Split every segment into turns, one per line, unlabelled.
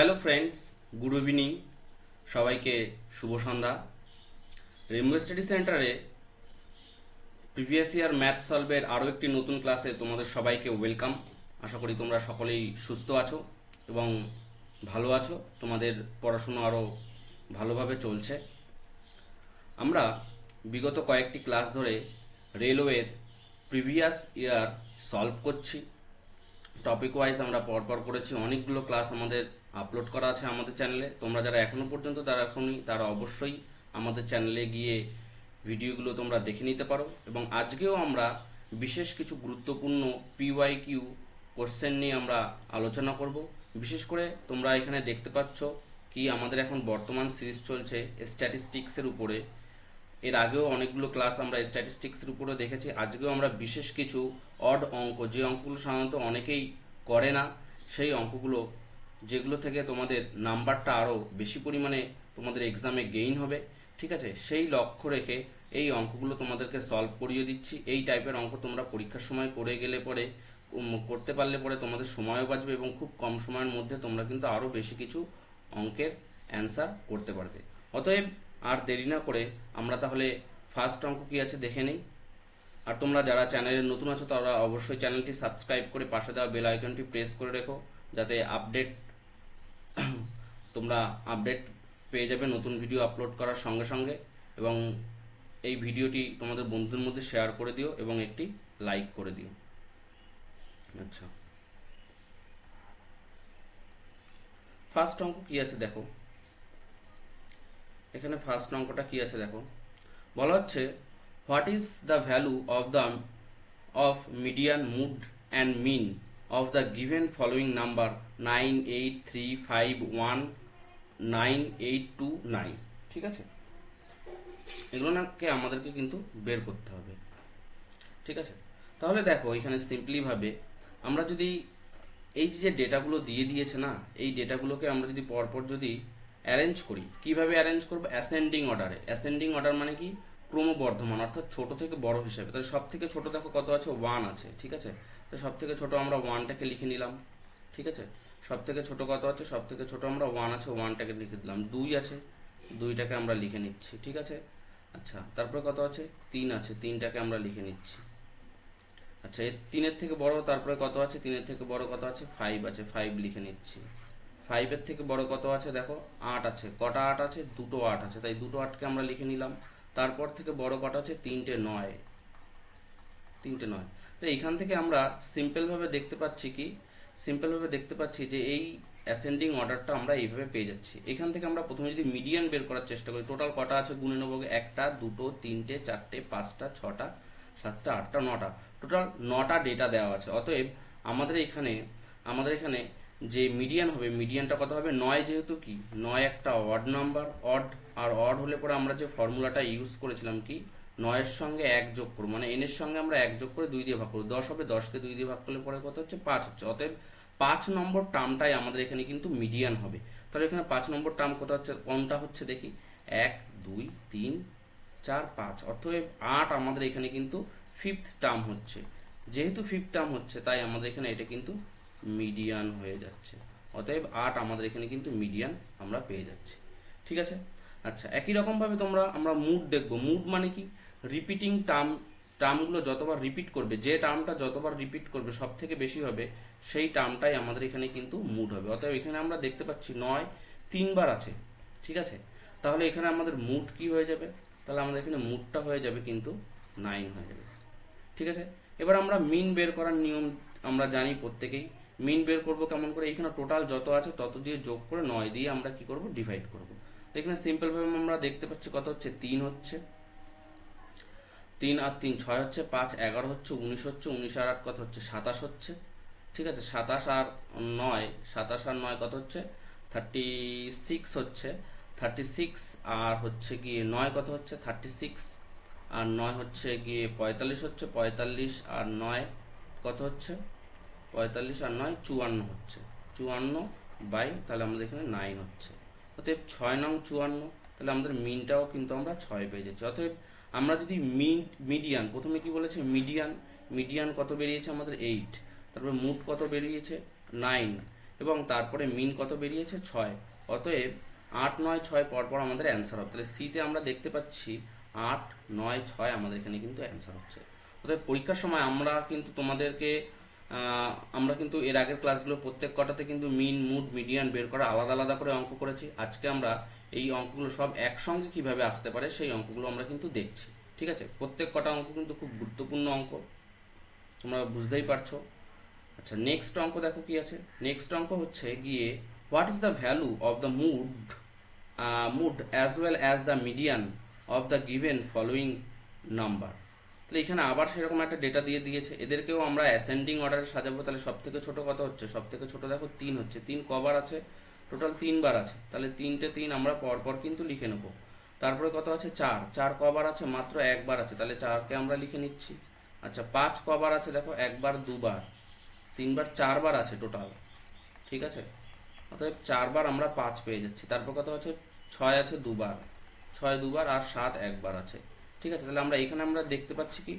hello friends good evening সবাইকে শুভ সন্ধ্যা রেমবো স্টাডি সেন্টারে প্রিভিয়াস ইয়ার ম্যাথ সলভের আরও একটি নতুন ক্লাসে তোমাদের সবাইকে ওয়েলকাম আশা করি তোমরা সকলেই সুস্থ আছো এবং ভালো আছো তোমাদের পড়াশুনো আরও ভালোভাবে চলছে আমরা বিগত কয়েকটি ক্লাস ধরে রেলওয়ের প্রিভিয়াস ইয়ার সলভ করছি টপিক ওয়াইজ আমরা পরপর করেছি অনেকগুলো ক্লাস আমাদের আপলোড করা আছে আমাদের চ্যানেলে তোমরা যারা এখনও পর্যন্ত তারা এখনই তারা অবশ্যই আমাদের চ্যানেলে গিয়ে ভিডিওগুলো তোমরা দেখে নিতে পারো এবং আজকেও আমরা বিশেষ কিছু গুরুত্বপূর্ণ পিওয়াই কিউ কোশ্চেন নিয়ে আমরা আলোচনা করব বিশেষ করে তোমরা এখানে দেখতে পাচ্ছ কি আমাদের এখন বর্তমান সিরিজ চলছে স্ট্যাটিস্টিক্সের উপরে এর আগেও অনেকগুলো ক্লাস আমরা স্ট্যাটিস্টিক্সের উপরে দেখেছি আজকেও আমরা বিশেষ কিছু অড অঙ্ক যে অঙ্কগুলো সাধারণত অনেকেই করে না সেই অঙ্কগুলো যেগুলো থেকে তোমাদের নাম্বারটা আরও বেশি পরিমাণে তোমাদের এক্সামে গেইন হবে ঠিক আছে সেই লক্ষ্য রেখে এই অঙ্কগুলো তোমাদেরকে সলভ করিয়ে দিচ্ছি এই টাইপের অঙ্ক তোমরা পরীক্ষার সময় করে গেলে পরে করতে পারলে পরে তোমাদের সময়ও বাঁচবে এবং খুব কম সময়ের মধ্যে তোমরা কিন্তু আরও বেশি কিছু অঙ্কের অ্যান্সার করতে পারবে অতএব আর দেরি না করে আমরা তাহলে ফার্স্ট অঙ্ক কী আছে দেখে নিই আর তোমরা যারা চ্যানেলে নতুন আছো তারা অবশ্যই চ্যানেলটি সাবস্ক্রাইব করে পাশে দেওয়া বেল আইকনটি প্রেস করে রেখো যাতে আপডেট তোমরা আপডেট পেয়ে যাবে নতুন ভিডিও আপলোড করার সঙ্গে সঙ্গে এবং এই ভিডিওটি তোমাদের বন্ধুদের মধ্যে শেয়ার করে দিও এবং একটি লাইক করে দিও আচ্ছা ফার্স্ট অঙ্ক কী আছে দেখো এখানে ফার্স্ট অঙ্কটা কী আছে দেখো বলা হচ্ছে what is the value of the of median mode and mean of the given following number 98351989 ঠিক আছে এগুলো কে আমাদেরকে কিন্তু বের করতে হবে ঠিক আছে তাহলে দেখো এখানে সিম্পলিভাবে আমরা যদি এই যে ডেটাগুলো দিয়ে দিয়েছে না এই ডেটাগুলোকে আমরা যদি পরপর যদি অ্যারেঞ্জ করি কিভাবে অ্যারেঞ্জ করব অ্যাসেন্ডিং অর্ডারে অ্যাসেন্ডিং অর্ডার মানে কি ক্রমবর্ধমান অর্থাৎ ছোট থেকে বড় হিসাবে তাহলে সব থেকে ছোট দেখো কত আছে ওয়ান আছে ঠিক আছে তো সব থেকে ছোটো আমরা ওয়ানটাকে লিখে নিলাম ঠিক আছে সব থেকে ছোটো কত আছে সব থেকে ছোটো আমরা ওয়ান আছে ওয়ানটাকে লিখে দিলাম দুই আছে দুইটাকে আমরা লিখে নিচ্ছি ঠিক আছে আচ্ছা তারপরে কত আছে তিন আছে তিনটাকে আমরা লিখে নিচ্ছি আচ্ছা এর তিনের থেকে বড় তারপরে কত আছে তিনের থেকে বড় কত আছে ফাইভ আছে ফাইভ লিখে নিচ্ছি ফাইভের থেকে বড় কত আছে দেখো আট আছে কটা আট আছে দুটো আট আছে তাই দুটো আটকে আমরা লিখে নিলাম তারপর থেকে বড় কটা আছে তিনটে নয় তিনটে নয় তো এইখান থেকে আমরা সিম্পলভাবে দেখতে পাচ্ছি কি সিম্পলভাবে দেখতে পাচ্ছি যে এই অ্যাসেন্ডিং অর্ডারটা আমরা এইভাবে পেয়ে যাচ্ছি এখান থেকে আমরা প্রথমে যদি মিডিয়ান বের করার চেষ্টা করি টোটাল কটা আছে গুণে নেবো একটা দুটো তিনটে চারটে পাঁচটা ছটা সাতটা আটটা নটা টোটাল নটা ডেটা দেওয়া আছে অতএব আমাদের এখানে আমাদের এখানে যে মিডিয়ান হবে মিডিয়ানটা কত হবে নয় যেহেতু কি নয় একটা অড নাম্বার অড আর অড হলে পরে আমরা যে ফর্মুলাটা ইউজ করেছিলাম কি নয়ের সঙ্গে এক যোগ করবো মানে এনের সঙ্গে আমরা এক যোগ করে দুই দিয়ে ভাগ করবো দশ হবে দশকে দুই দিয়ে ভাগ করলে পরে কত হচ্ছে পাঁচ হচ্ছে অতএব পাঁচ নম্বর টার্মটাই আমাদের এখানে কিন্তু মিডিয়ান হবে তাহলে এখানে পাঁচ নম্বর টার্ম কত হচ্ছে কোনটা হচ্ছে দেখি এক দুই তিন চার পাঁচ অতএব আট আমাদের এখানে কিন্তু ফিফথ টার্ম হচ্ছে যেহেতু ফিফথ টার্ম হচ্ছে তাই আমাদের এখানে এটা কিন্তু মিডিয়ান হয়ে যাচ্ছে অতএব আট আমাদের এখানে কিন্তু মিডিয়ান আমরা পেয়ে যাচ্ছি ঠিক আছে আচ্ছা একই রকমভাবে তোমরা আমরা মুড দেখব মুড মানে কি রিপিটিং টার্ম টার্মগুলো যতবার রিপিট করবে যে টার্মটা যতবার রিপিট করবে সব থেকে বেশি হবে সেই টার্মটাই আমাদের এখানে কিন্তু মুড হবে অতএব এখানে আমরা দেখতে পাচ্ছি নয় তিনবার আছে ঠিক আছে তাহলে এখানে আমাদের মুড কি হয়ে যাবে তাহলে আমাদের এখানে মুডটা হয়ে যাবে কিন্তু নাইন হয়ে যাবে ঠিক আছে এবার আমরা মিন বের করার নিয়ম আমরা জানি প্রত্যেকেই মিন বের করব কেমন করে এখানে টোটাল যত আছে তত দিয়ে যোগ করে নয় দিয়ে আমরা কি করব ডিভাইড করব এখানে সিম্পলভাবে আমরা দেখতে পাচ্ছি কত হচ্ছে তিন হচ্ছে তিন আর তিন ছয় হচ্ছে পাঁচ এগারো হচ্ছে উনিশ হচ্ছে উনিশ আর আট কত হচ্ছে সাতাশ হচ্ছে ঠিক আছে সাতাশ আর নয় সাতাশ আর নয় কত হচ্ছে থার্টি সিক্স হচ্ছে থার্টি সিক্স আর হচ্ছে গিয়ে নয় কত হচ্ছে থার্টি সিক্স আর নয় হচ্ছে গিয়ে পঁয়তাল্লিশ হচ্ছে পঁয়তাল্লিশ আর নয় কত হচ্ছে পঁয়তাল্লিশ আর নয় চুয়ান্ন হচ্ছে চুয়ান্ন বাই তাহলে আমাদের এখানে নাইন হচ্ছে অতএব ছয় নং চুয়ান্ন তাহলে আমাদের মিনটাও কিন্তু আমরা ছয় পেয়ে যাচ্ছি অতএব আমরা যদি মিডিয়ান প্রথমে কি বলেছে মিডিয়ান মিডিয়ান কত বেরিয়েছে আমাদের এইট তারপরে মুড কত বেরিয়েছে নাইন এবং তারপরে মিন কত বেরিয়েছে ছয় অতএব আট নয় ছয় পরপর আমাদের অ্যান্সার হবে তাহলে সিতে আমরা দেখতে পাচ্ছি আট নয় ছয় আমাদের এখানে কিন্তু অ্যান্সার হচ্ছে অতএব পরীক্ষার সময় আমরা কিন্তু তোমাদেরকে আমরা কিন্তু এর আগের ক্লাসগুলো প্রত্যেক কটাতে কিন্তু মিন মুড মিডিয়ান বের করা আলাদা আলাদা করে অঙ্ক করেছি আজকে আমরা এই অঙ্কগুলো সব একসঙ্গে কিভাবে আসতে পারে সেই অঙ্কগুলো আমরা কিন্তু দেখছি ঠিক আছে প্রত্যেক কটা অঙ্ক কিন্তু খুব গুরুত্বপূর্ণ অঙ্ক তোমরা বুঝতেই পারছো আচ্ছা নেক্সট অঙ্ক দেখো কি আছে নেক্সট অঙ্ক হচ্ছে গিয়ে what is the value of the mode mode as well as the median of the given following number তাহলে এখানে আবার সেরকম একটা ডেটা দিয়ে দিয়েছে এদেরকেও আমরা অ্যাসেন্ডিং অর্ডারে সাজাবো তাহলে সব থেকে ছোটো কথা হচ্ছে সব থেকে ছোটো দেখো তিন হচ্ছে তিন কবার আছে টোটাল তিনবার আছে তাহলে তিনটে তিন আমরা পরপর কিন্তু লিখে নেব তারপরে কত আছে চার চার কবার আছে মাত্র একবার আছে তাহলে চারকে আমরা লিখে নিচ্ছি আচ্ছা পাঁচ কবার আছে দেখো একবার দুবার তিনবার চারবার আছে টোটাল ঠিক আছে অতএব চারবার আমরা পাঁচ পেয়ে যাচ্ছি তারপর কত আছে ছয় আছে দুবার ছয় দুবার আর সাত একবার আছে ঠিক আছে তাহলে আমরা এখানে আমরা দেখতে পাচ্ছি কি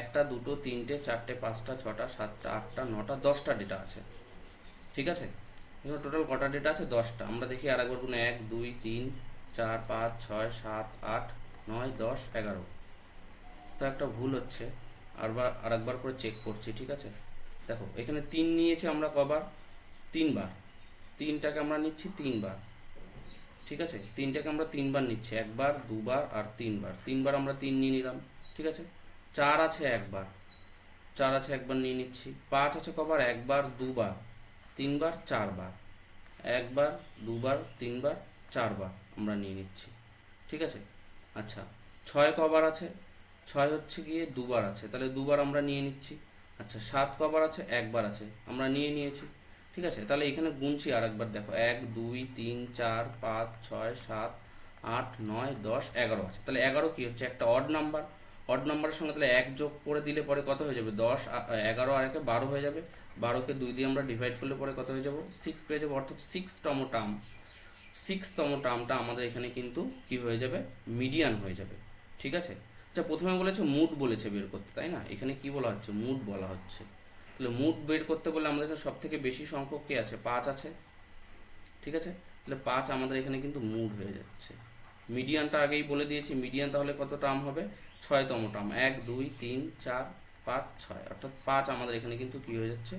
একটা দুটো তিনটে চারটে পাঁচটা ছটা সাতটা আটটা নটা দশটা ডেটা আছে ঠিক আছে এখানে টোটাল কটা ডেটা আছে দশটা আমরা দেখি আর একবার কোনো এক দুই তিন চার পাঁচ ছয় সাত আট নয় দশ এগারো তো একটা ভুল হচ্ছে আরবার আর একবার করে চেক করছি ঠিক আছে দেখো এখানে তিন নিয়েছি আমরা কবার তিনবার তিনটাকে আমরা নিচ্ছি তিনবার ঠিক আছে তিনটাকে আমরা তিনবার নিচ্ছি একবার দুবার আর তিনবার তিনবার আমরা তিন নিয়ে নিলাম ঠিক আছে চার আছে একবার চার আছে একবার নিয়ে নিচ্ছি পাঁচ আছে কবার একবার দুবার তিনবার চারবার একবার দুবার তিনবার চারবার আমরা নিয়ে নিচ্ছি ঠিক আছে আচ্ছা ছয় কবার আছে ছয় হচ্ছে গিয়ে দুবার আছে তাহলে দুবার আমরা নিয়ে নিচ্ছি আচ্ছা সাত কবার আছে একবার আছে আমরা নিয়ে নিয়েছি ঠিক আছে তাহলে এখানে গুনছি আর একবার দেখো এক দুই তিন চার পাঁচ ছয় সাত আট নয় দশ এগারো আছে তাহলে এগারো কি হচ্ছে একটা অড নাম্বার অড নাম্বারের সঙ্গে তাহলে এক যোগ করে দিলে পরে কত হয়ে যাবে দশ এগারো আর একে বারো হয়ে যাবে বারোকে দুই দিয়ে আমরা ডিভাইড করলে পরে কত হয়ে যাবো সিক্স পেয়ে যাবো অর্থাৎ সিক্সতম টার্ম সিক্সতম টার্মটা আমাদের এখানে কিন্তু কি হয়ে যাবে মিডিয়ান হয়ে যাবে ঠিক আছে আচ্ছা প্রথমে বলেছে মুড বলেছে বের করতে তাই না এখানে কি বলা হচ্ছে মুড বলা হচ্ছে তাহলে মুড বের করতে বলে আমাদের এখানে সব থেকে বেশি সংখ্যক কে আছে পাঁচ আছে ঠিক আছে তাহলে পাঁচ আমাদের এখানে কিন্তু মুড হয়ে যাচ্ছে মিডিয়ানটা আগেই বলে দিয়েছি মিডিয়ান তাহলে কত টার্ম হবে ছয়তম টার্ম এক দুই তিন চার পাঁচ ছয় অর্থাৎ পাঁচ আমাদের এখানে কিন্তু কি হয়ে যাচ্ছে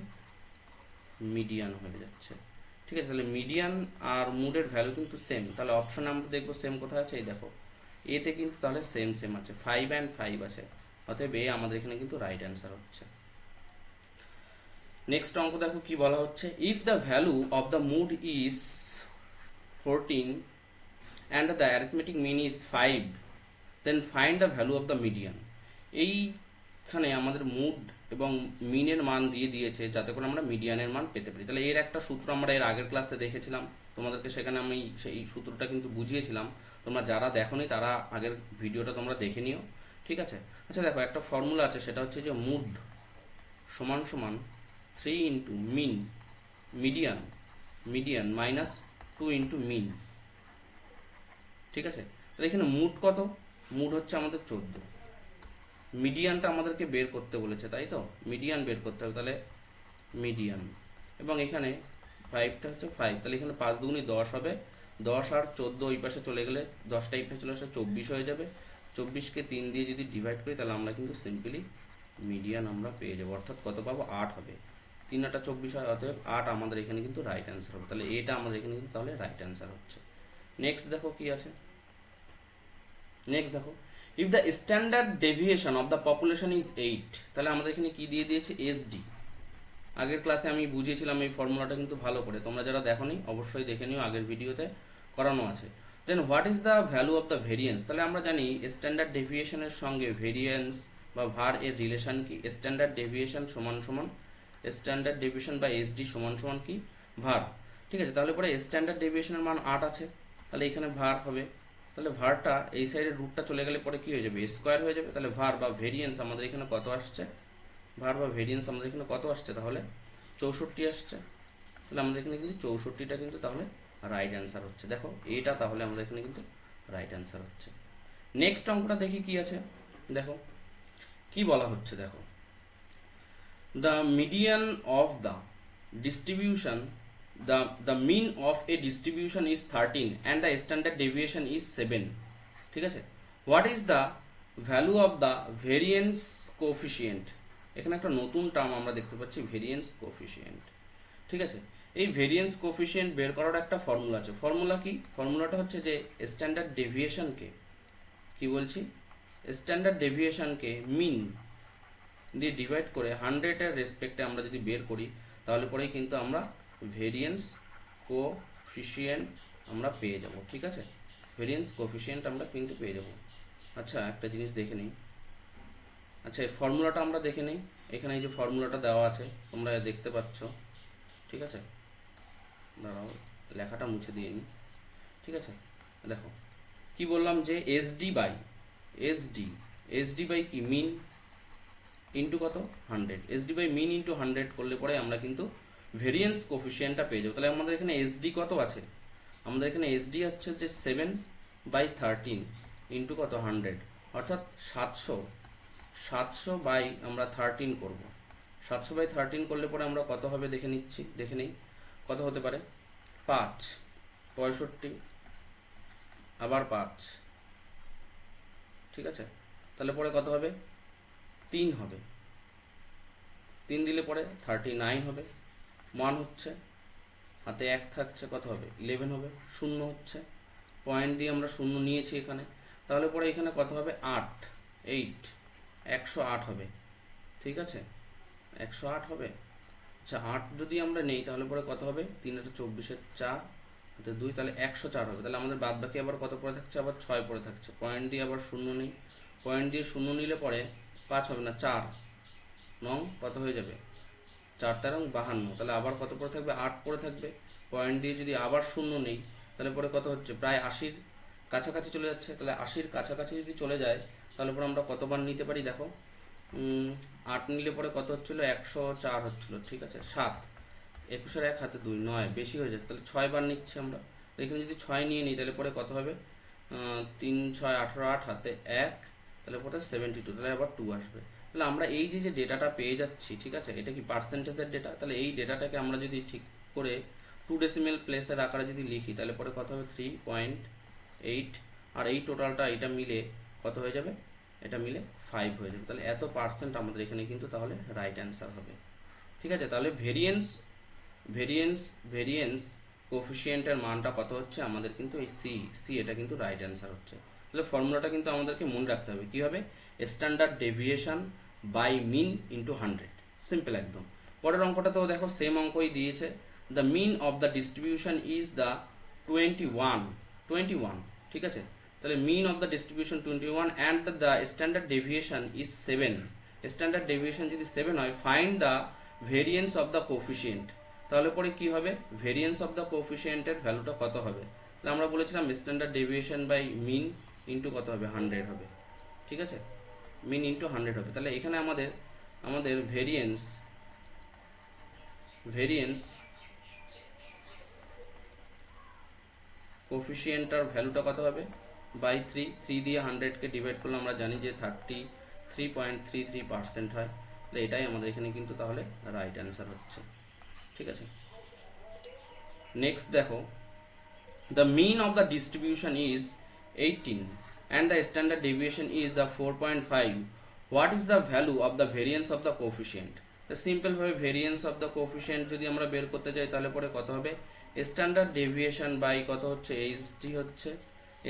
মিডিয়ান হয়ে যাচ্ছে ঠিক আছে তাহলে মিডিয়ান আর মুডের ভ্যালু কিন্তু সেম তাহলে অপশন আমরা দেখবো সেম কোথায় আছে এই দেখো এতে কিন্তু তাহলে সেম সেম আছে ফাইভ অ্যান্ড ফাইভ আছে অতএব এ আমাদের এখানে কিন্তু রাইট অ্যান্সার হচ্ছে নেক্সট অঙ্ক দেখো কি বলা হচ্ছে if the value of the mode is fourteen and the arithmetic mean is five then find the value of the median এই এখানে আমাদের মুড এবং মিনের মান দিয়ে দিয়েছে যাতে করে আমরা মিডিয়ানের মান পেতে পারি তাহলে এর একটা সূত্র আমরা এর আগের ক্লাসে দেখেছিলাম তোমাদেরকে সেখানে আমি সেই সূত্রটা কিন্তু বুঝিয়েছিলাম তোমরা যারা দেখোনি তারা আগের ভিডিওটা তোমরা দেখে নিও ঠিক আছে আচ্ছা দেখো একটা ফর্মুলা আছে সেটা হচ্ছে যে মুড সমান সমান three into mean median median minus two into mean ঠিক আছে তাহলে এখানে মুড কত মুড হচ্ছে আমাদের চোদ্দো মিডিয়ানটা আমাদেরকে বের করতে বলেছে তাই তো মিডিয়ান বের করতে হবে তাহলে মিডিয়ান এবং এখানে ফাইভটা হচ্ছে ফাইভ তাহলে এখানে পাঁচ দুগুণি দশ হবে দশ আর চোদ্দো ওই পাশে চলে গেলে দশটা এই পাশে চলে আসলে চব্বিশ হয়ে যাবে চব্বিশকে তিন দিয়ে যদি ডিভাইড করি তাহলে আমরা কিন্তু সিম্পলি মিডিয়ান আমরা পেয়ে যাবো অর্থাৎ কত পাবো আট হবে তিন আটটা চব্বিশ হয় অতএব আট আমাদের এখানে কিন্তু রাইট অ্যান্সার হবে তাহলে এটা আমাদের এখানে কিন্তু তাহলে রাইট অ্যান্সার হচ্ছে নেক্সট দেখো কি আছে নেক্সট দেখো if the standard deviation of the population is eight তাহলে আমাদের এখানে কি দিয়ে দিয়েছে এসডি আগের ক্লাসে আমি বুঝিয়েছিলাম এই ফর্মুলাটা কিন্তু ভালো করে তোমরা যারা দেখো অবশ্যই দেখে নিও আগের ভিডিওতে করানো আছে then what is the value of the variance তাহলে আমরা জানি স্ট্যান্ডার্ড ডেভিয়েশনের সঙ্গে ভেরিয়েন্স বা ভার এর রিলেশন কি স্ট্যান্ডার্ড ডেভিয়েশন সমান সমান স্ট্যান্ডার্ড ডেভিয়েশন বা এসডি সমান সমান কি ভার ঠিক আছে তাহলে পরে স্ট্যান্ডার্ড ডেভিয়েশনের মান আট আছে তাহলে এখানে ভার হবে তাহলে ভারটা এই সাইডের রুটটা চলে গেলে পরে কী হয়ে যাবে স্কোয়ার হয়ে যাবে তাহলে ভার বা ভেরিয়েন্স আমাদের এখানে কত আসছে ভার বা ভেরিয়েন্স আমাদের এখানে কত আসছে তাহলে চৌষট্টি আসছে তাহলে আমাদের এখানে কিন্তু চৌষট্টিটা কিন্তু তাহলে রাইট অ্যান্সার হচ্ছে দেখো এটা তাহলে আমাদের এখানে কিন্তু রাইট অ্যান্সার হচ্ছে নেক্সট অঙ্কটা দেখি কি আছে দেখো কি বলা হচ্ছে দেখো the median of the distribution the, the mean of a distribution is 13 and the standard deviation is 7 ঠিক আছে what is the value of the variance coefficient এখানে একটা নতুন টার্ম আমরা দেখতে পাচ্ছি ভেরিয়েন্স কোফিসিয়েন্ট ঠিক আছে এই ভেরিয়েন্স কোফিসিয়েন্ট বের করার একটা ফর্মুলা আছে ফর্মুলা কি ফর্মুলাটা হচ্ছে যে স্ট্যান্ডার্ড ডেভিয়েশনকে কি বলছি স্ট্যান্ডার্ড ডেভিয়েশনকে মিন দিয়ে ডিভাইড করে হান্ড্রেডের রেসপেক্টে আমরা যদি বের করি তাহলে পরেই কিন্তু আমরা ভেরিয়েন্স কোফিসিয়েন্ট আমরা পেয়ে যাব ঠিক আছে ভেরিয়েন্স কোফিসিয়েন্ট আমরা কিন্তু পেয়ে যাব আচ্ছা একটা জিনিস দেখে নিই আচ্ছা এই ফর্মুলাটা আমরা দেখে নিই এখানে এই যে ফর্মুলাটা দেওয়া আছে তোমরা দেখতে পাচ্ছ ঠিক আছে দাঁড়াও লেখাটা মুছে দিয়ে নিই ঠিক আছে দেখো কি বললাম যে SD by SD SD by কি মিন ইন্টু কত hundred SD by mean into hundred করলে পরে আমরা কিন্তু ভেরিয়েন্স কোফিসিয়েন্টটা পেয়ে যাবো তাহলে আমাদের এখানে এসডি কত আছে আমাদের এখানে এসডি হচ্ছে যে সেভেন বাই থার্টিন ইন্টু কত হান্ড্রেড অর্থাৎ সাতশো সাতশো বাই আমরা থার্টিন করব সাতশো বাই থার্টিন করলে পরে আমরা কত হবে দেখে নিচ্ছি দেখে নেই কত হতে পারে পাঁচ পঁয়ষট্টি আবার পাঁচ ঠিক আছে তাহলে পরে কত হবে তিন হবে তিন দিলে পরে থার্টি নাইন হবে মান হচ্ছে হাতে এক থাকছে কত হবে ইলেভেন হবে শূন্য হচ্ছে পয়েন্ট দিয়ে আমরা শূন্য নিয়েছি এখানে তাহলে পরে এখানে কত হবে আট এইট একশো আট হবে ঠিক আছে একশো আট হবে আচ্ছা আট যদি আমরা নেই তাহলে পরে কত হবে তিন হাজার চব্বিশের চার হাতে দুই তাহলে একশো চার হবে তাহলে আমাদের বাদ বাকি আবার কত পরে থাকছে আবার ছয় পরে থাকছে পয়েন্ট দিয়ে আবার শূন্য নেই পয়েন্ট দিয়ে শূন্য নিলে পরে পাঁচ হবে না চার নং কত হয়ে যাবে চার তেরো বাহান্ন তাহলে আবার কত পরে থাকবে আট পরে থাকবে পয়েন্ট দিয়ে যদি আবার শূন্য নেই তাহলে পরে কত হচ্ছে প্রায় আশির কাছাকাছি চলে যাচ্ছে তাহলে আশির কাছাকাছি যদি চলে যায় তাহলে পরে আমরা কতবার নিতে পারি দেখো আট নিলে পরে কত হচ্ছিল একশো চার হচ্ছিলো ঠিক আছে সাত একুশের এক হাতে দুই নয় বেশি হয়ে যাচ্ছে তাহলে ছয় বার নিচ্ছি আমরা এখানে যদি ছয় নিয়ে নিই তাহলে পরে কত হবে তিন ছয় আঠারো আট হাতে এক তাহলে পরে সেভেন্টি টু তাহলে আবার টু আসবে তাহলে আমরা এই যে যে ডেটাটা পেয়ে যাচ্ছি ঠিক আছে এটা কি পার্সেন্টেজের ডেটা তাহলে এই ডেটাটাকে আমরা যদি ঠিক করে টু ডেসিমেল প্লেসের আকারে যদি লিখি তাহলে পরে কত হবে থ্রি পয়েন্ট এইট আর এই টোটালটা এটা মিলে কত হয়ে যাবে এটা মিলে ফাইভ হয়ে যাবে তাহলে এত পার্সেন্ট আমাদের এখানে কিন্তু তাহলে রাইট অ্যান্সার হবে ঠিক আছে তাহলে ভেরিয়েন্স ভেরিয়েন্স ভেরিয়েন্স কোফিসিয়েন্টের মানটা কত হচ্ছে আমাদের কিন্তু এই সি সি এটা কিন্তু রাইট অ্যান্সার হচ্ছে তাহলে ফর্মুলাটা কিন্তু আমাদেরকে মনে রাখতে হবে কীভাবে standard deviation by mean into hundred simple একদম পরের অঙ্কটা তো দেখো সেম অঙ্কই দিয়েছে the mean of the distribution is the twenty one twenty one ঠিক আছে তাহলে mean of the distribution twenty one and the standard deviation is seven standard deviation যদি সেভেন হয় find the variance of the coefficient তাহলে পরে কি হবে variance of the কোফিসিয়েন্টের ভ্যালুটা কত হবে তাহলে আমরা বলেছিলাম standard deviation by mean into কত হবে হান্ড্রেড হবে ঠিক আছে মিন ইন্টু হান্ড্রেড হবে তাহলে এখানে আমাদের আমাদের ভেরিয়েন্স ভেরিয়েন্স কোফিসিয়েন্টটার ভ্যালুটা কত হবে বাই থ্রি থ্রি দিয়ে হান্ড্রেডকে ডিভাইড করলে আমরা জানি যে thirty three point three three percent হয় তাহলে এটাই আমাদের এখানে কিন্তু তাহলে রাইট অ্যান্সার হচ্ছে ঠিক আছে নেক্সট দেখো the mean of the distribution is eighteen and the standard deviation is the 4.5 what is the value of the variance of the coefficient তো সিম্পলভাবে ভেরিয়েন্স অফ দ্য কোফিসিয়েন্ট যদি আমরা বের করতে চাই তাহলে পরে কত হবে স্ট্যান্ডার্ড ডেভিয়েশন বাই কত হচ্ছে এইচডি হচ্ছে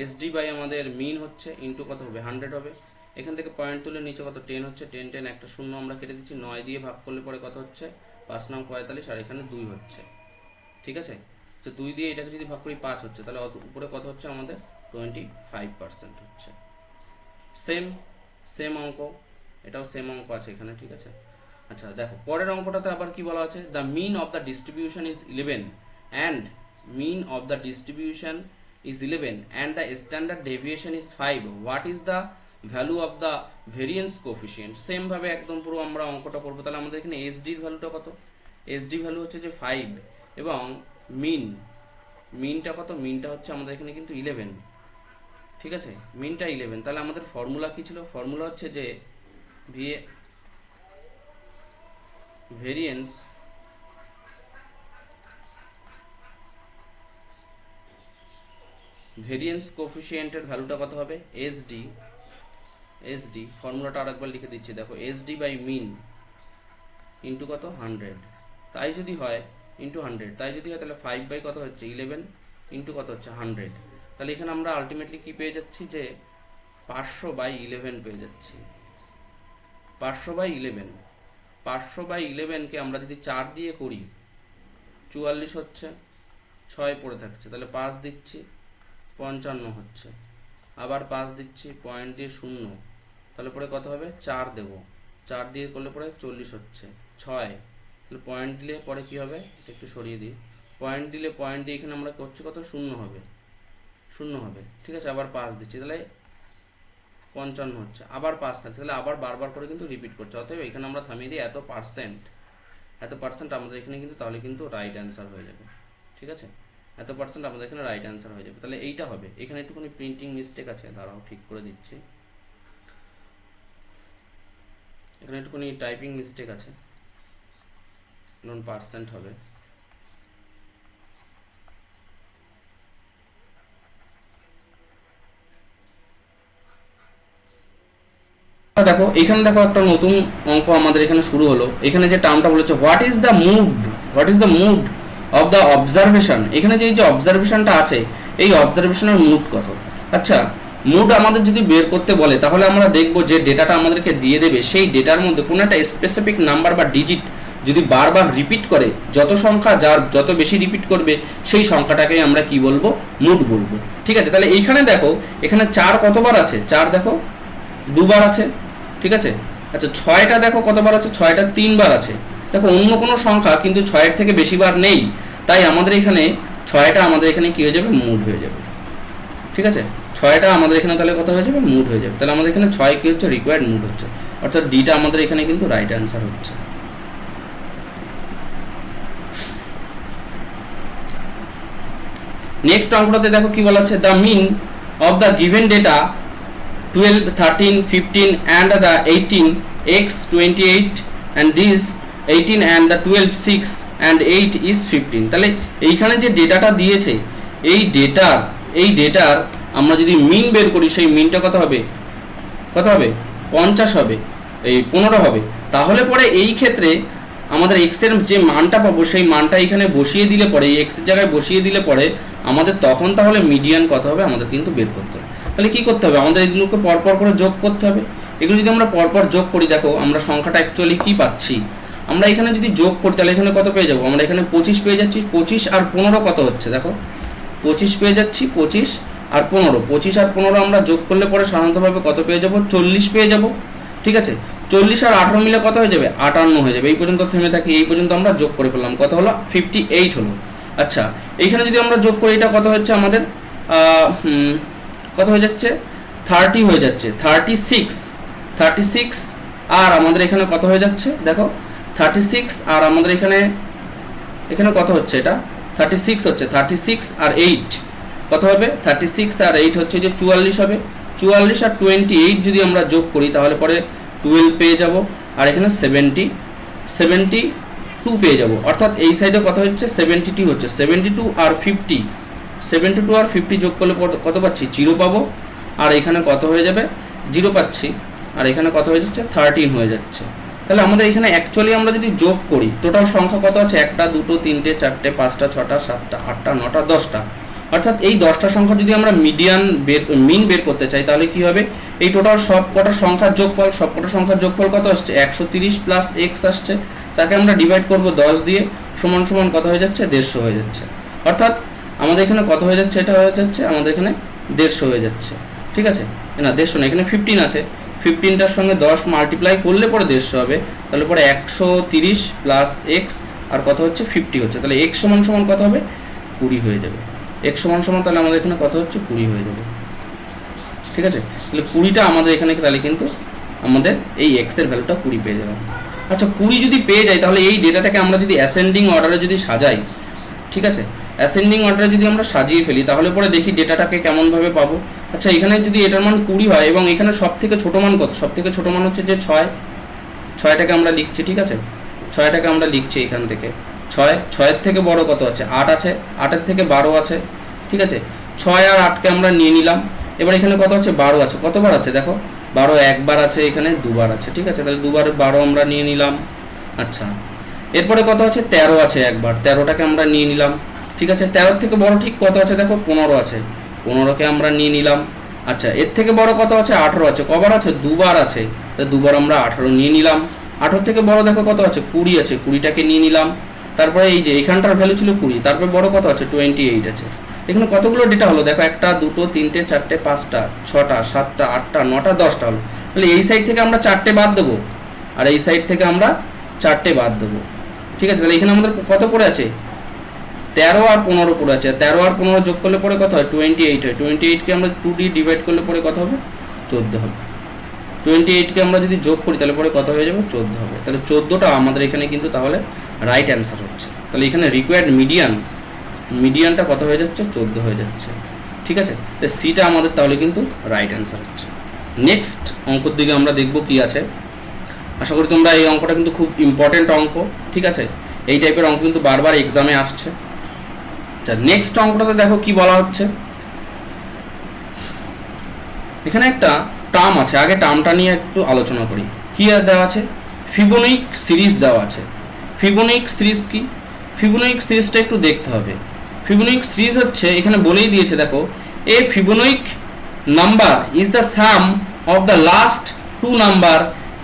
এসডি বাই আমাদের মিন হচ্ছে ইন্টু কত হবে হান্ড্রেড হবে এখান থেকে পয়েন্ট তুলে নিচে কত টেন হচ্ছে টেন টেন একটা শূন্য আমরা কেটে দিচ্ছি নয় দিয়ে ভাগ করলে পরে কত হচ্ছে পাঁচ নং পঁয়তাল্লিশ আর এখানে দুই হচ্ছে ঠিক আছে তো দুই দিয়ে এটাকে যদি ভাগ করি পাঁচ হচ্ছে তাহলে উপরে কত হচ্ছে আমাদের টোয়েন্টি ফাইভ পার্সেন্ট হচ্ছে সেম সেম অঙ্ক এটাও সেম অঙ্ক আছে এখানে ঠিক আছে আচ্ছা দেখো পরের অঙ্কটাতে আবার কি বলা আছে the mean of the distribution is eleven and mean of the distribution is eleven and the standard deviation is five what is the value of the variance coefficient সেমভাবে একদম পুরো আমরা অঙ্কটা করবো তাহলে আমাদের এখানে এসডির ভ্যালুটা কত এসডি ভ্যালু হচ্ছে যে ফাইভ এবং মিন মিনটা কত মিনটা হচ্ছে আমাদের এখানে কিন্তু ইলেভেন ঠিক আছে মিনটা ইলেভেন তাহলে আমাদের ফর্মুলা কী ছিল ফর্মুলা হচ্ছে যে ভিএ ভেরিয়েন্স ভেরিয়েন্স কোফিসিয়েন্টের ভ্যালুটা কত হবে এসডি এসডি ফর্মুলাটা একবার লিখে দিচ্ছি দেখো এসডি বাই মিন ইন্টু কত হান্ড্রেড তাই যদি হয় ইন্টু হান্ড্রেড তাই যদি হয় তাহলে ফাইভ বাই কত হচ্ছে ইলেভেন ইন্টু কত হচ্ছে হান্ড্রেড তাহলে এখানে আমরা আলটিমেটলি কি পেয়ে যাচ্ছি যে পাঁচশো বাই ইলেভেন পেয়ে যাচ্ছি পাঁচশো বাই ইলেভেন পাঁচশো বাই ইলেভেনকে আমরা যদি চার দিয়ে করি চুয়াল্লিশ হচ্ছে ছয় পড়ে থাকছে তাহলে পাঁচ দিচ্ছি পঞ্চান্ন হচ্ছে আবার পাঁচ দিচ্ছি পয়েন্ট দিয়ে শূন্য তাহলে পরে কত হবে চার দেব চার দিয়ে করলে পরে চল্লিশ হচ্ছে ছয় তাহলে পয়েন্ট দিলে পরে কি হবে একটু সরিয়ে দিই পয়েন্ট দিলে পয়েন্ট দিয়ে এখানে আমরা করছি কত শূন্য হবে শূন্য হবে ঠিক আছে আবার পাঁচ দিচ্ছি তাহলে পঞ্চান্ন হচ্ছে আবার পাঁচ থাকছে তাহলে আবার বারবার করে কিন্তু রিপিট করছে অতএব এখানে আমরা থামিয়ে দিই এত পার্সেন্ট এত পার্সেন্ট আমাদের এখানে কিন্তু তাহলে কিন্তু রাইট অ্যান্সার হয়ে যাবে ঠিক আছে এত পার্সেন্ট আমাদের এখানে রাইট অ্যান্সার হয়ে যাবে তাহলে এইটা হবে এখানে একটুখানি প্রিন্টিং মিস্টেক আছে দাঁড়াও ঠিক করে দিচ্ছি এখানে একটুখানি টাইপিং মিস্টেক আছে নন পার্সেন্ট হবে দেখো এখানে দেখো একটা নতুন অঙ্ক আমাদের এখানে শুরু হলো এখানে যে টার্মটা বলেছে what is the mode what is the mode of the observation এখানে যে যে অবজারভেশনটা আছে এই অবজারভেশনের মুড কত আচ্ছা মুড আমাদের যদি বের করতে বলে তাহলে আমরা দেখব যে ডেটাটা আমাদেরকে দিয়ে দেবে সেই ডেটার মধ্যে কোনো একটা স্পেসিফিক নাম্বার বা ডিজিট যদি বারবার রিপিট করে যত সংখ্যা যার যত বেশি রিপিট করবে সেই সংখ্যাটাকে আমরা কি বলবো মুড বলবো ঠিক আছে তাহলে এইখানে দেখো এখানে চার কতবার আছে চার দেখো দুবার আছে ঠিক আছে আচ্ছা ছয়টা দেখো কতবার আছে ছয়টা তিনবার আছে দেখো অন্য কোনো সংখ্যা কিন্তু ছয়ের থেকে বেশিবার নেই তাই আমাদের এখানে ছয়টা আমাদের এখানে কী হয়ে যাবে মুড হয়ে যাবে ঠিক আছে ছয়টা আমাদের এখানে তাহলে কত হয়ে যাবে মুড হয়ে যাবে তাহলে আমাদের এখানে ছয় কী হচ্ছে রিকোয়ার্ড মুড হচ্ছে অর্থাৎ ডিটা আমাদের এখানে কিন্তু রাইট অ্যান্সার হচ্ছে নেক্সট অঙ্কটাতে দেখো কি বলা আছে the mean of the given data 12, 13, 15 and the 18 x 28 and this 18 and the 12 6 and 8 is 15 তাহলে এইখানে যে ডেটাটা দিয়েছে এই ডেটা এই ডেটার আমরা যদি মিন বের করি সেই মিনটা কত হবে কত হবে পঞ্চাশ হবে এই পনেরো হবে তাহলে পরে এই ক্ষেত্রে আমাদের এক্সের যে মানটা পাবো সেই মানটা এখানে বসিয়ে দিলে পরে এই এক্সের জায়গায় বসিয়ে দিলে পরে আমাদের তখন তাহলে মিডিয়ান কত হবে আমাদের কিন্তু বের করতে হবে তাহলে কি করতে হবে আমাদের এগুলোকে পরপর করে যোগ করতে হবে এগুলো যদি আমরা পরপর যোগ করি দেখো আমরা সংখ্যাটা অ্যাকচুয়ালি কি পাচ্ছি আমরা এখানে যদি যোগ করি তাহলে এখানে কত পেয়ে যাবো আমরা এখানে পঁচিশ পেয়ে যাচ্ছি পঁচিশ আর পনেরো কত হচ্ছে দেখো পঁচিশ পেয়ে যাচ্ছি পঁচিশ আর পনেরো পঁচিশ আর পনেরো আমরা যোগ করলে পরে সাধারণতভাবে কত পেয়ে যাবো চল্লিশ পেয়ে যাব ঠিক আছে চল্লিশ আর আঠারো মিলে কত হয়ে যাবে আটান্ন হয়ে যাবে এই পর্যন্ত থেমে থাকি এই পর্যন্ত আমরা যোগ করে ফেললাম কত হলো ফিফটি এইট হলো আচ্ছা এইখানে যদি আমরা যোগ করি এটা কত হচ্ছে আমাদের কত হয়ে যাচ্ছে থার্টি হয়ে যাচ্ছে থার্টি সিক্স থার্টি সিক্স আর আমাদের এখানে কত হয়ে যাচ্ছে দেখো থার্টি সিক্স আর আমাদের এখানে এখানে কত হচ্ছে এটা থার্টি সিক্স হচ্ছে থার্টি সিক্স আর এইট কত হবে থার্টি সিক্স আর এইট হচ্ছে যে চুয়াল্লিশ হবে চুয়াল্লিশ আর টোয়েন্টি এইট যদি আমরা যোগ করি তাহলে পরে টুয়েলভ পেয়ে যাব আর এখানে সেভেন্টি সেভেন্টি টু পেয়ে যাব অর্থাৎ এই সাইডে কত হচ্ছে সেভেন্টি টু হচ্ছে সেভেন্টি টু আর ফিফটি সেভেন্টি টু আর ফিফটি যোগ করলে কত পাচ্ছি জিরো পাবো আর এখানে কত হয়ে যাবে জিরো পাচ্ছি আর এখানে কত হয়ে যাচ্ছে থার্টিন হয়ে যাচ্ছে তাহলে আমাদের এখানে অ্যাকচুয়ালি আমরা যদি যোগ করি টোটাল সংখ্যা কত আছে একটা দুটো তিনটে চারটে পাঁচটা ছটা সাতটা আটটা নটা দশটা অর্থাৎ এই দশটা সংখ্যা যদি আমরা মিডিয়ান বের মিন বের করতে চাই তাহলে কি হবে এই টোটাল সব কটা সংখ্যার যোগফল সব কটা সংখ্যার যোগফল কত আসছে একশো তিরিশ প্লাস এক্স আসছে তাকে আমরা ডিভাইড করব দশ দিয়ে সমান সমান কত হয়ে যাচ্ছে দেড়শো হয়ে যাচ্ছে অর্থাৎ আমাদের এখানে কত হয়ে যাচ্ছে এটা হয়ে যাচ্ছে আমাদের এখানে দেড়শো হয়ে যাচ্ছে ঠিক আছে না দেড়শো না এখানে ফিফটিন আছে ফিফটিনটার সঙ্গে দশ মাল্টিপ্লাই করলে পরে দেড়শো হবে তাহলে পরে একশো তিরিশ প্লাস এক্স আর কত হচ্ছে ফিফটি হচ্ছে তাহলে এক্স সমান সমান কত হবে কুড়ি হয়ে যাবে এক্স সমান সমান তাহলে আমাদের এখানে কত হচ্ছে কুড়ি হয়ে যাবে ঠিক আছে তাহলে কুড়িটা আমাদের এখানে তাহলে কিন্তু আমাদের এই এক্সের ভ্যালুটা কুড়ি পেয়ে যাবে আচ্ছা কুড়ি যদি পেয়ে যাই তাহলে এই ডেটাটাকে আমরা যদি অ্যাসেন্ডিং অর্ডারে যদি সাজাই ঠিক আছে অ্যাসেন্ডিং অর্ডারে যদি আমরা সাজিয়ে ফেলি তাহলে পরে দেখি ডেটাটাকে কেমনভাবে পাবো আচ্ছা এখানে যদি এটার মান কুড়ি হয় এবং এখানে সব থেকে ছোটো মান কত সব থেকে ছোটো মান হচ্ছে যে ছয় ছয়টাকে আমরা লিখছি ঠিক আছে ছয়টাকে আমরা লিখছি এখান থেকে ছয় ছয়ের থেকে বড় কত আছে আট আছে আটের থেকে বারো আছে ঠিক আছে ছয় আর আটকে আমরা নিয়ে নিলাম এবার এখানে কত আছে বারো আছে কতবার আছে দেখো বারো একবার আছে এখানে দুবার আছে ঠিক আছে তাহলে দুবার বারো আমরা নিয়ে নিলাম আচ্ছা এরপরে কত আছে তেরো আছে একবার তেরোটাকে আমরা নিয়ে নিলাম ঠিক আছে তেরোর থেকে বড় ঠিক কত আছে দেখো পনেরো আছে পনেরোকে আমরা নিয়ে নিলাম আচ্ছা এর থেকে বড় কত আছে আঠেরো আছে কবার আছে দুবার আছে দুবার আমরা আঠেরো নিয়ে নিলাম আঠেরো থেকে বড় দেখো কত আছে কুড়ি আছে কুড়িটাকে নিয়ে নিলাম তারপরে এই যে এখানটার ভ্যালু ছিল কুড়ি তারপরে বড় কত আছে টোয়েন্টি এইট আছে এখানে কতগুলো ডেটা হলো দেখো একটা দুটো তিনটে চারটে পাঁচটা ছটা সাতটা আটটা নটা দশটা হলো তাহলে এই সাইড থেকে আমরা চারটে বাদ দেবো আর এই সাইড থেকে আমরা চারটে বাদ দেবো ঠিক আছে তাহলে এখানে আমাদের কত পড়ে আছে তেরো আর পনেরো পুরো আছে তেরো আর পনেরো যোগ করলে পরে কত হয় টোয়েন্টি এইট হয় টোয়েন্টি এইটকে আমরা টু ডি ডিভাইড করলে পরে কত হবে চোদ্দ হবে টোয়েন্টি এইটকে আমরা যদি যোগ করি তাহলে পরে কত হয়ে যাবে চোদ্দো হবে তাহলে চোদ্দোটা আমাদের এখানে কিন্তু তাহলে রাইট অ্যান্সার হচ্ছে তাহলে এখানে রিকোয়ার্ড মিডিয়ান মিডিয়ানটা কত হয়ে যাচ্ছে চোদ্দো হয়ে যাচ্ছে ঠিক আছে তো সিটা আমাদের তাহলে কিন্তু রাইট অ্যান্সার হচ্ছে নেক্সট অঙ্কর দিকে আমরা দেখব কি আছে আশা করি তোমরা এই অঙ্কটা কিন্তু খুব ইম্পর্টেন্ট অঙ্ক ঠিক আছে এই টাইপের অঙ্ক কিন্তু বারবার এক্সামে আসছে আচ্ছা নেক্সট অঙ্কটাতে দেখো কি বলা হচ্ছে এখানে একটা টার্ম আছে আগে টার্মটা নিয়ে একটু আলোচনা করি কি দেওয়া আছে ফিবোনিক সিরিজ দেওয়া আছে ফিবোনিক সিরিজ কি ফিবোনিক সিরিজটা একটু দেখতে হবে ফিবোনিক সিরিজ হচ্ছে এখানে বলেই দিয়েছে দেখো a Fibonacci number is the sum of the last two number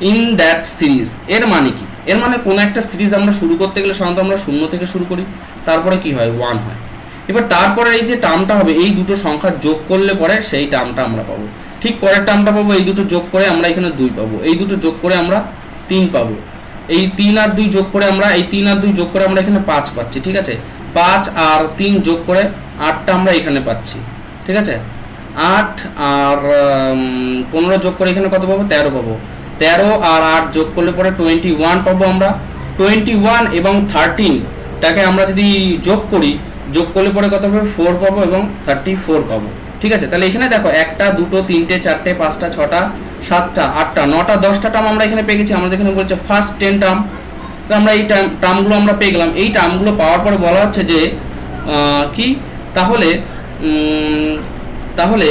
in that series এর মানে কি এর মানে কোনো একটা সিরিজ আমরা শুরু করতে গেলে সাধারণত আমরা শূন্য থেকে শুরু করি তারপরে কি হয় ওয়ান হয় এবার তারপরে এই যে টার্মটা হবে এই দুটো সংখ্যা যোগ করলে পরে সেই টার্মটা আমরা পাবো ঠিক পরের টার্মটা পাবো এই দুটো যোগ করে আমরা এখানে দুই পাবো এই দুটো যোগ করে আমরা তিন পাবো এই তিন আর দুই যোগ করে আমরা এই তিন আর দুই যোগ করে আমরা এখানে পাঁচ পাচ্ছি ঠিক আছে পাঁচ আর তিন যোগ করে আটটা আমরা এখানে পাচ্ছি ঠিক আছে আট আর পনেরো যোগ করে এখানে কত পাবো তেরো পাবো তেরো আর আট যোগ করলে পরে টোয়েন্টি ওয়ান পাবো আমরা টোয়েন্টি ওয়ান এবং থার্টিনটাকে আমরা যদি যোগ করি যোগ করলে পরে কত পাবো ফোর পাবো এবং থার্টি ফোর পাবো ঠিক আছে তাহলে এখানে দেখো একটা দুটো তিনটে চারটে পাঁচটা ছটা সাতটা আটটা নটা দশটা টার্ম আমরা এখানে পেয়ে গেছি আমাদের এখানে বলছে ফার্স্ট টেন টার্ম তো আমরা এই টার্ম টার্মগুলো আমরা পেয়ে গেলাম এই টার্মগুলো পাওয়ার পরে বলা হচ্ছে যে কি তাহলে তাহলে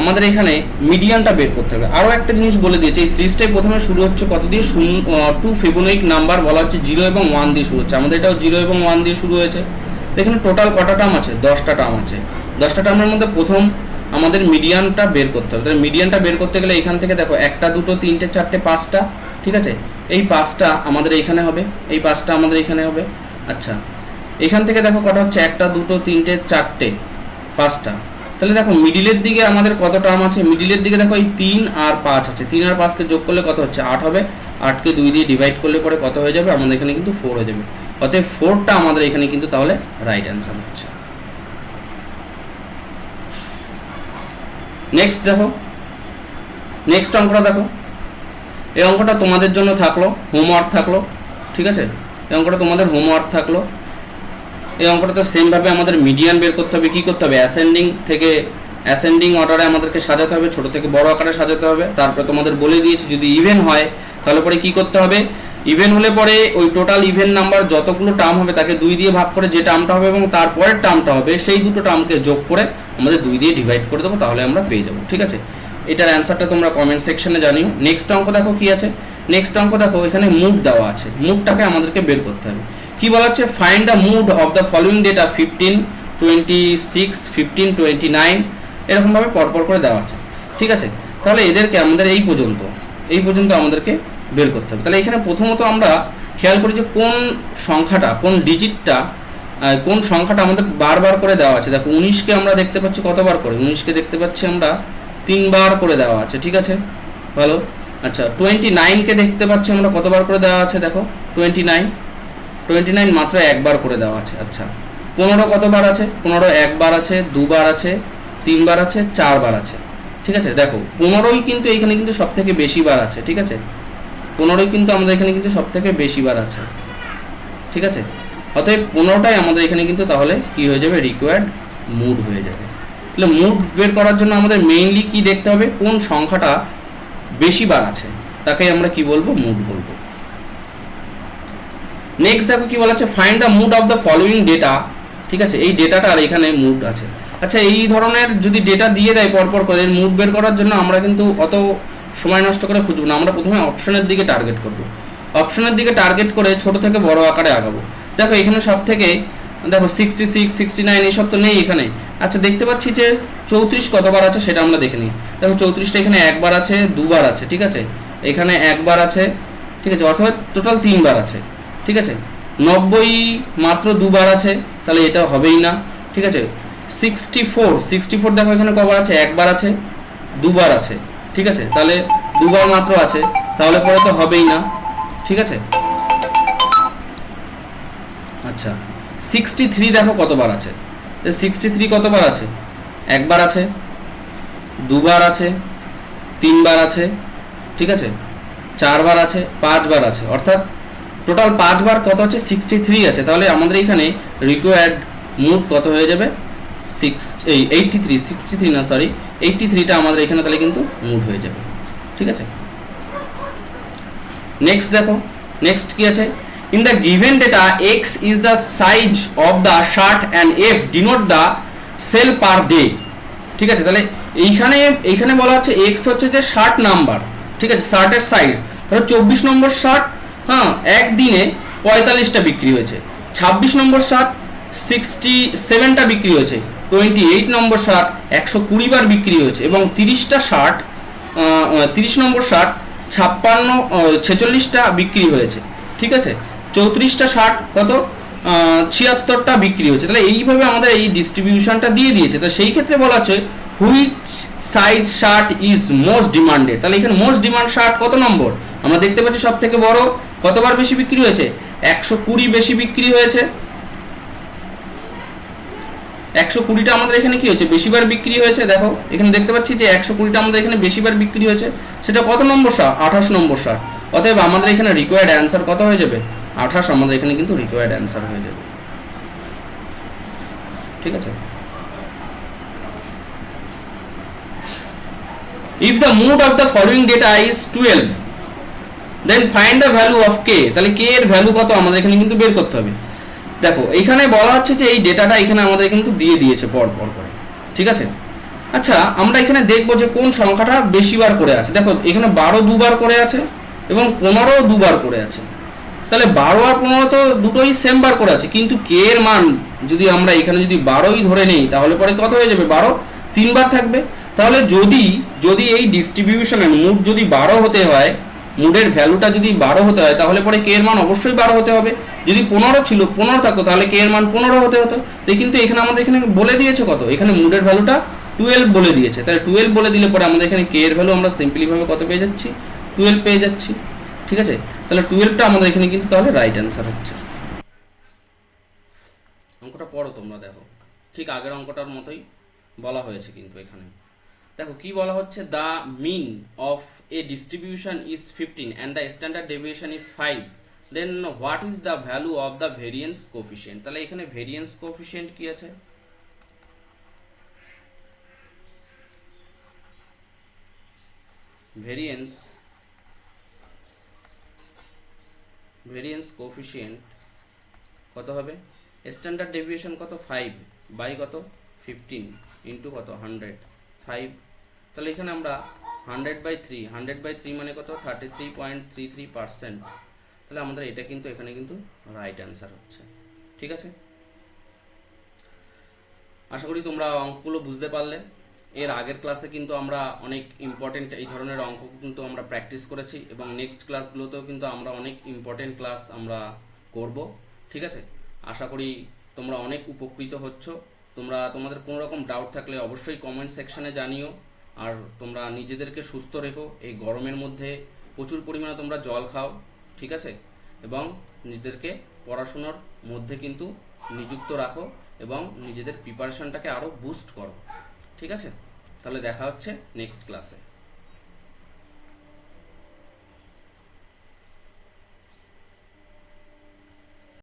আমাদের এখানে মিডিয়ানটা বের করতে হবে আরও একটা জিনিস বলে দিয়েছে এই সিরিজটাই প্রথমে শুরু হচ্ছে কত দিয়ে শূন্য টু ফেবোনিক নাম্বার বলা হচ্ছে জিরো এবং ওয়ান দিয়ে শুরু হচ্ছে আমাদের এটাও জিরো এবং ওয়ান দিয়ে শুরু হয়েছে এখানে টোটাল কটা টার্ম আছে দশটা টার্ম আছে দশটা টার্মের মধ্যে প্রথম আমাদের মিডিয়ামটা বের করতে হবে তাহলে মিডিয়ামটা বের করতে গেলে এখান থেকে দেখো একটা দুটো তিনটে চারটে পাঁচটা ঠিক আছে এই পাঁচটা আমাদের এইখানে হবে এই পাঁচটা আমাদের এখানে হবে আচ্ছা এখান থেকে দেখো কটা হচ্ছে একটা দুটো তিনটে চারটে পাঁচটা তাহলে দেখো মিডিলের দিকে আমাদের কত টার্ম আছে মিডিলের দিকে দেখো এই তিন আর পাঁচ আছে তিন আর পাঁচকে যোগ করলে কত হচ্ছে আট হবে আটকে দুই দিয়ে ডিভাইড করলে পরে কত হয়ে যাবে আমাদের এখানে কিন্তু ফোর হয়ে যাবে অতএব ফোরটা আমাদের এখানে কিন্তু তাহলে রাইট অ্যান্সার হচ্ছে নেক্সট দেখো নেক্সট অঙ্কটা দেখো এই অঙ্কটা তোমাদের জন্য থাকলো হোমওয়ার্ক থাকলো ঠিক আছে এই অঙ্কটা তোমাদের হোমওয়ার্ক থাকলো এই অঙ্কটা তো সেমভাবে আমাদের মিডিয়ান বের করতে হবে কী করতে হবে অ্যাসেন্ডিং থেকে অ্যাসেন্ডিং অর্ডারে আমাদেরকে সাজাতে হবে ছোট থেকে বড় আকারে সাজাতে হবে তারপরে তোমাদের বলে দিয়েছি যদি ইভেন হয় তাহলে পরে কী করতে হবে ইভেন হলে পরে ওই টোটাল ইভেন নাম্বার যতগুলো টার্ম হবে তাকে দুই দিয়ে ভাগ করে যে টার্মটা হবে এবং তারপরের টার্মটা হবে সেই দুটো টার্মকে যোগ করে আমাদের দুই দিয়ে ডিভাইড করে দেবো তাহলে আমরা পেয়ে যাবো ঠিক আছে এটার অ্যান্সারটা তোমরা কমেন্ট সেকশনে জানিও নেক্সট অঙ্ক দেখো কি আছে নেক্সট অঙ্ক দেখো এখানে মুভ দেওয়া আছে মুডটাকে আমাদেরকে বের করতে হবে কি বলা হচ্ছে find the mode of the following data fifteen twenty six fifteen twenty nine এরকমভাবে পরপর করে দেওয়া আছে ঠিক আছে তাহলে এদেরকে আমাদের এই পর্যন্ত এই পর্যন্ত আমাদেরকে বের করতে হবে তাহলে এখানে প্রথমত আমরা খেয়াল করি যে কোন সংখ্যাটা কোন ডিজিটটা কোন সংখ্যাটা আমাদের বারবার করে দেওয়া আছে দেখো উনিশকে আমরা দেখতে পাচ্ছি কতবার করে উনিশকে দেখতে পাচ্ছি আমরা তিনবার করে দেওয়া আছে ঠিক আছে ভালো আচ্ছা টোয়েন্টি নাইনকে দেখতে পাচ্ছি আমরা কতবার করে দেওয়া আছে দেখো টোয়েন্টি নাইন টোয়েন্টি নাইন মাত্র একবার করে দেওয়া আছে আচ্ছা পনেরো কতবার আছে পনেরো একবার আছে দুবার আছে তিনবার আছে চারবার আছে ঠিক আছে দেখো পনেরোই কিন্তু এখানে কিন্তু সব থেকে বেশি বার আছে ঠিক আছে পনেরোই কিন্তু আমাদের এখানে কিন্তু সব থেকে বেশিবার আছে ঠিক আছে অতএব পনেরোটাই আমাদের এখানে কিন্তু তাহলে কি হয়ে যাবে রিকোয়ার্ড মুড হয়ে যাবে তাহলে মুড বের করার জন্য আমাদের মেইনলি কি দেখতে হবে কোন সংখ্যাটা বেশিবার আছে তাকে আমরা কি বলবো মুড বলবো নেক্সট দেখো কি বলা আছে find the mode of the following data ঠিক আছে এই ডেটাটা আর এখানে মুড আছে আচ্ছা এই ধরনের যদি ডেটা দিয়ে দেয় পরপর করে মুড বের করার জন্য আমরা কিন্তু অত সময় নষ্ট করে খুঁজবো না আমরা প্রথমে অপশনের দিকে টার্গেট করব অপশনের দিকে টার্গেট করে ছোট থেকে বড় আকারে আগাবো দেখো এখানে সব থেকে দেখো সিক্সটি সিক্স সিক্সটি নাইন এইসব তো নেই এখানে আচ্ছা দেখতে পাচ্ছি যে চৌত্রিশ কতবার আছে সেটা আমরা দেখে নিই দেখো চৌত্রিশটা এখানে একবার আছে দুবার আছে ঠিক আছে এখানে একবার আছে ঠিক আছে অর্থাৎ টোটাল তিনবার আছে ঠিক আছে নব্বই মাত্র দুবার আছে তাহলে এটা হবেই না ঠিক আছে সিক্সটি ফোর সিক্সটি ফোর দেখো এখানে কবার আছে একবার আছে দুবার আছে ঠিক আছে তাহলে দুবার মাত্র আছে তাহলে পরে তো হবেই না ঠিক আছে আচ্ছা সিক্সটি থ্রি দেখো কতবার আছে সিক্সটি থ্রি কতবার আছে একবার আছে দুবার আছে তিনবার আছে ঠিক আছে চারবার আছে পাঁচবার আছে অর্থাৎ টোটাল পাঁচবার কত হচ্ছে সিক্সটি থ্রি আছে তাহলে আমাদের এখানে রিকোয়ার্ড মুভ কত হয়ে যাবে এই এইটটি থ্রি সিক্সটি থ্রি না সরি এইটটি থ্রিটা আমাদের এখানে তাহলে কিন্তু মুড হয়ে যাবে ঠিক আছে নেক্সট দেখো নেক্সট কি আছে in the given data X is the size of the shirt and F denote the sale per day ঠিক আছে তাহলে এইখানে এইখানে বলা হচ্ছে এক্স হচ্ছে যে 60 নাম্বার ঠিক আছে শার্টের সাইজ ধরো চব্বিশ নম্বর শার্ট হ্যাঁ একদিনে পঁয়তাল্লিশটা বিক্রি হয়েছে ছাব্বিশ নম্বর শার্ট সেভেনটা বিক্রি হয়েছে টোয়েন্টি এইট নম্বর শার্ট একশো কুড়ি বার বিক্রি হয়েছে এবং তিরিশটা শার্ট তিরিশ নম্বর শার্ট ছাপ্পান্ন ছেচল্লিশটা বিক্রি হয়েছে ঠিক আছে চৌত্রিশটা শার্ট কত ছিয়াত্তরটা বিক্রি হয়েছে তাহলে এইভাবে আমাদের এই ডিস্ট্রিবিউশনটা দিয়ে দিয়েছে তাহলে সেই ক্ষেত্রে বলা হচ্ছে which size shirt is most demanded তাহলে এখানে মোস্ট ডিমান্ড শার্ট কত নম্বর আমরা দেখতে পাচ্ছি সব থেকে বড় কতবার বেশি বিক্রি হয়েছে একশো কুড়ি বেশি বিক্রি হয়েছে একশো কুড়িটা আমাদের এখানে কি হয়েছে বেশিবার বিক্রি হয়েছে দেখো এখানে দেখতে পাচ্ছি যে একশো কুড়িটা আমাদের এখানে বেশিবার বিক্রি হয়েছে সেটা কত নম্বর সার আঠাশ নম্বর সার অতএব আমাদের এখানে রিকোয়ার্ড অ্যান্সার কত হয়ে যাবে আঠাশ আমাদের এখানে কিন্তু রিকোয়ার্ড অ্যান্সার হয়ে যাবে ঠিক আছে if the mode of the following data is twelve then find the value of K তাহলে কে এর ভ্যালু কত আমাদের এখানে কিন্তু বের করতে হবে দেখো এইখানে বলা হচ্ছে যে এই ডেটাটা এখানে আমাদের কিন্তু দিয়ে দিয়েছে পর পর করে ঠিক আছে আচ্ছা আমরা এখানে দেখবো যে কোন সংখ্যাটা বেশিবার করে আছে দেখো এখানে বারো দুবার করে আছে এবং পনেরো দুবার করে আছে তাহলে বারো আর পনেরো তো দুটোই সেমবার করে আছে কিন্তু কে এর মান যদি আমরা এখানে যদি বারোই ধরে নেই তাহলে পরে কত হয়ে যাবে বারো তিনবার থাকবে তাহলে যদি যদি এই ডিস্ট্রিবিউশনের মুড যদি বারো হতে হয় মুডের ভ্যালুটা যদি বারো হতে হয় তাহলে পরে কে এর মান অবশ্যই বারো হতে হবে যদি পনেরো ছিল পনেরো থাকতো তাহলে কে এর মান পনেরো হতে হতো তাই কিন্তু এখানে আমাদের এখানে বলে দিয়েছে কত এখানে মুডের ভ্যালুটা টুয়েলভ বলে দিয়েছে তাহলে টুয়েলভ বলে দিলে পরে আমাদের এখানে কে এর ভ্যালু আমরা সিম্পলিভাবে কত পেয়ে যাচ্ছি টুয়েলভ পেয়ে যাচ্ছি ঠিক আছে তাহলে টুয়েলভটা আমাদের এখানে কিন্তু তাহলে রাইট অ্যান্সার হচ্ছে অঙ্কটা পড়ো তোমরা দেখো ঠিক আগের অঙ্কটার মতোই বলা হয়েছে কিন্তু এখানে দেখো কি বলা হচ্ছে the mean of a distribution is fifteen and the standard deviation is five then what is the value of the variance coefficient তাহলে এখানে ভেরিয়েন্স কোফিসিয়েন্ট কি আছে ভেরিয়েন্স ভেরিয়েন্স কোফিসিয়েন্ট কত হবে স্ট্যান্ডার্ড ডেভিয়েশন কত ফাইভ বাই কত fifteen into কত hundred five তাহলে এখানে আমরা hundred by three hundred by three মানে কত thirty three point three three percent তাহলে আমাদের এটা কিন্তু এখানে কিন্তু রাইট অ্যান্সার হচ্ছে ঠিক আছে আশা করি তোমরা অঙ্কগুলো বুঝতে পারলে এর আগের ক্লাসে কিন্তু আমরা অনেক ইম্পর্টেন্ট এই ধরনের অঙ্ক কিন্তু আমরা প্র্যাকটিস করেছি এবং নেক্সট ক্লাসগুলোতেও কিন্তু আমরা অনেক ইম্পর্টেন্ট ক্লাস আমরা করব ঠিক আছে আশা করি তোমরা অনেক উপকৃত হচ্ছ তোমরা তোমাদের কোনো রকম ডাউট থাকলে অবশ্যই কমেন্ট সেকশানে জানিও আর তোমরা নিজেদেরকে সুস্থ রেখো এই গরমের মধ্যে প্রচুর পরিমাণে তোমরা জল খাও ঠিক আছে এবং নিজেদেরকে পড়াশোনার মধ্যে কিন্তু নিযুক্ত রাখো এবং নিজেদের প্রিপারেশনটাকে আরও বুস্ট করো ঠিক আছে তাহলে দেখা হচ্ছে নেক্সট ক্লাসে